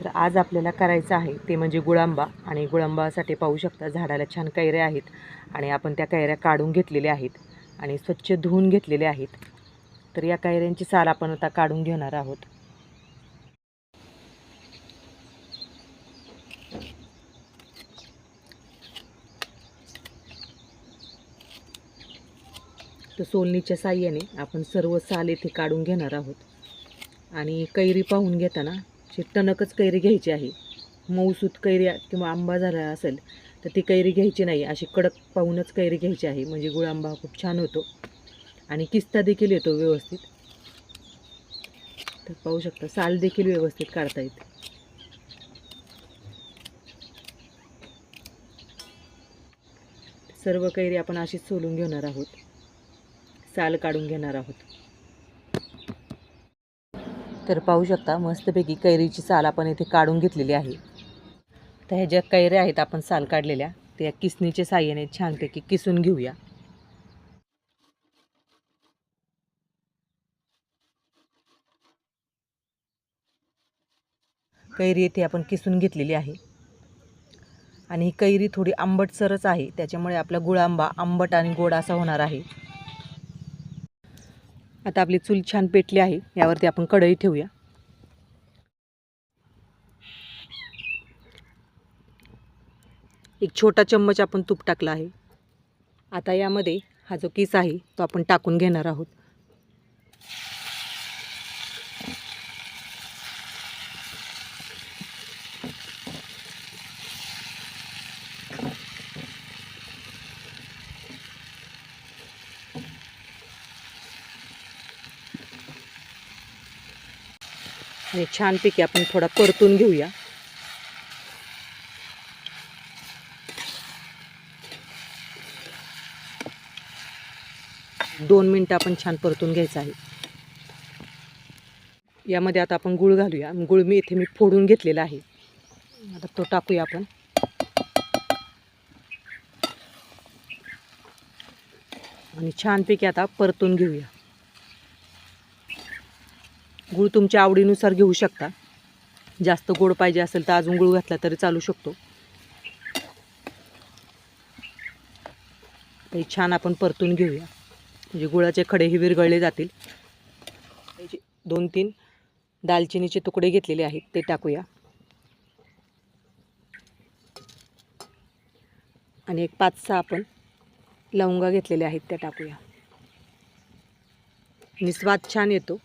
तर आज आपल्याला करायचं आहे ते म्हणजे गुळांबा. आणि गुळांबासाठी पाहू शकता झाडाला छान कैऱ्या आहेत. आणि आपण त्या कैऱ्या काढून घेतलेल्या आहेत. आणि स्वच्छ धुवून घेतलेल्या आहेत. तर या कैऱ्यांची साल आपण आता काढून घेणार आहोत. तर सोलणीच्या साह्याने आपण सर्व साल येथे काढून घेणार आहोत. आणि कैरी पाहून घेताना अशी टणकच कैरी घ्यायची आहे. मऊसूत कैरी किंवा आंबा झाला असेल तर ती कैरी घ्यायची नाही. अशी कडक पाहूनच कैरी घ्यायची आहे. म्हणजे गुळ आंबा खूप छान होतो. आणि किस्ता देखील येतो व्यवस्थित. तर पाहू शकता साल देखील व्यवस्थित काढता येते. सर्व कैरी आपण अशीच सोलून घेणार आहोत. साल काढून घेणार आहोत. तर पाहू शकता मस्तपैकी कैरीची साल आपण इथे काढून घेतलेली आहे. तर ह्या ज्या कैऱ्या आहेत आपण साल काढलेल्या त्या किसणीच्या साह्याने छानपैकी किसून घेऊया. कैरी येथे आपण किसून घेतलेली आहे. आणि ही कैरी थोडी आंबटसरच आहे त्याच्यामुळे आपला गुळ आंबा आंबट आणि गोड असा होणार आहे. आता आपली चूल छान पेटली आहे यावरती आपण कढई ठेवूया. एक छोटा चम्मच आपण तूप टाकला आहे. आता यामध्ये हा जो किस आहे तो आपण टाकून घेणार आहोत. आणि छानपैकी आपण थोडा परतून घेऊया. दोन मिनटं आपण छान परतून घ्यायचं आहे. यामध्ये आता आपण गुळ घालूया. गुळ मी इथे मी फोडून घेतलेला आहे. आता तो टाकूया आपण. आणि छानपैकी आता परतून घेऊया. गूळ तुमच्या आवडीनुसार घेऊ शकता. जास्त गोड पाहिजे असेल तर अजून गूळ घातला तरी चालू शकतो. हे छान आपण परतून घेऊया. म्हणजे गुळाचे खडेही विरघळले जातील. दोन तीन दालचिनीचे तुकडे घेतलेले आहेत ते टाकूया. आणि एक पाच सहा आपण लवंगा घेतलेल्या आहेत त्या टाकूया. आणि स्वाद छान येतो.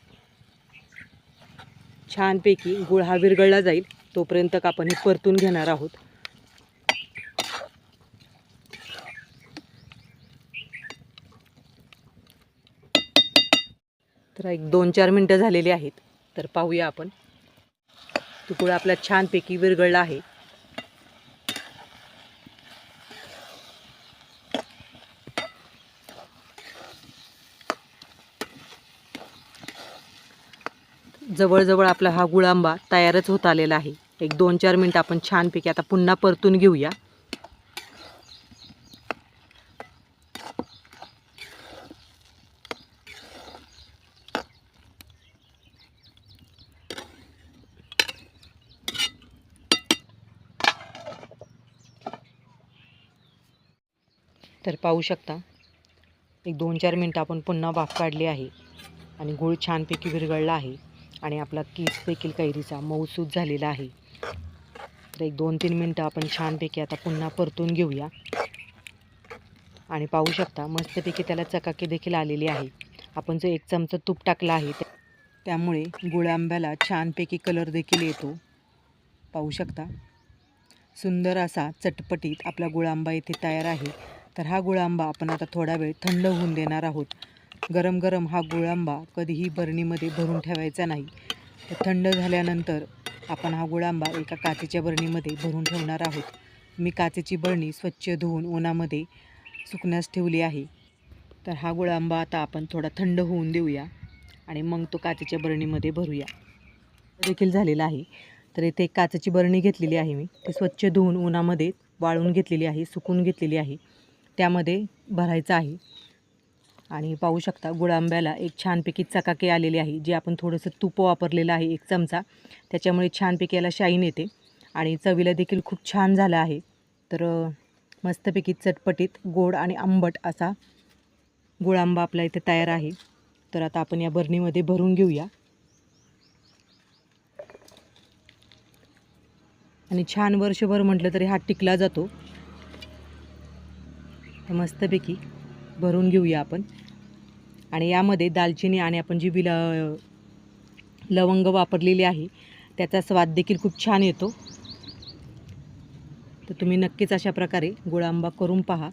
छानपैकी गुळ हा विरगळला जाईल. तोपर्यंत आपण हे परतून घेणार आहोत. तर एक दोन चार मिनटं झालेली आहेत. तर पाहूया आपण. तो गुळ आपला छानपैकी विरगळला आहे. जवळजवळ आपला हा गुळांबा तयारच होत आलेला आहे. एक दोन चार मिनटं आपण छानपैकी आता पुन्हा परतून घेऊया. तर पाहू शकता एक दोन चार मिनटं आपण पुन्हा वाफ काढली आहे आणि गूळ छानपैकी विरघळला आहे. आणि आपला केस देखील कैरीचा मऊसूत झालेला आहे. तर एक दोन तीन मिनटं आपण छानपैकी आता पुन्हा परतून घेऊया. आणि पाहू शकता मस्तपैकी त्याला चकाकी देखील आलेली आहे. आपण जो एक चमचा तूप टाकला आहे त्यामुळे गुळांब्याला छानपैकी कलर देखील येतो. पाहू शकता. सुंदर असा चटपटीत आपला गुळांबा येथे इथे तयार आहे. तर हा गुळांबा आपण आता थोडा वेळ थंड होऊन देणार आहोत. गरम गरम हा गुळ आंबा कधीही बरणीमध्ये भरून ठेवायचा नाही. तर थंड झाल्यानंतर आपण हा गुळांबा एका काचेच्या बरणीमध्ये भरून ठेवणार आहोत. मी काचेची बरणी स्वच्छ धुवून उन्हामध्ये सुकण्यास ठेवली आहे. तर हा गुळांबा आता आपण थोडा थंड होऊन देऊया आणि मग तो काचेच्या बरणीमध्ये भरूया. देखील झालेला आहे. तर इथे एक काचेची बरणी घेतलेली आहे मी. ती स्वच्छ धुवून उन्हामध्ये वाळून घेतलेली आहे सुकून घेतलेली आहे. त्यामध्ये भरायचं आहे. आणि पाहू शकता गुळांब्याला एक छानपैकी चकाकी आलेली आहे जे आपण थोडंसं तूप वापरलेलं आहे एक चमचा. त्याच्यामुळे छानपैकी याला शाईन येते आणि चवीला देखील खूप छान झालं आहे. तर मस्तपैकी चटपटीत गोड आणि आंबट असा गुळांबा आपला इथे तयार आहे. तर आता आपण या बरणीमध्ये भरून घेऊया. आणि छान वर्षभर म्हटलं तरी हा टिकला जातो. मस्तपैकी भरून घेऊया आपण. आणि यामध्ये दालचिनी आणि आपण जी बिला लवंग वापरलेली आहे त्याचा स्वाद देखील खूप छान येतो. तर तुम्ही नक्कीच अशा प्रकारे गुळांबा करून पहा.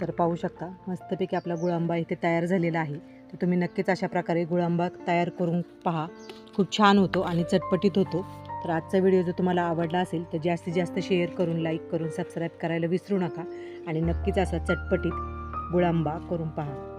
तर पाहू शकता मस्तपैकी आपला गुळांबा इथे तयार झालेला आहे. तर तुम्ही नक्कीच अशा प्रकारे गुळांबा तयार करून पहा. खूप छान होतो आणि चटपटीत होतो. तर आजचा व्हिडिओ जर तुम्हाला आवडला असेल तर जास्तीत जास्त शेअर करून लाईक करून सबस्क्राईब करायला विसरू नका. आणि नक्कीच असा चटपटीत गुळांबा करून पहा.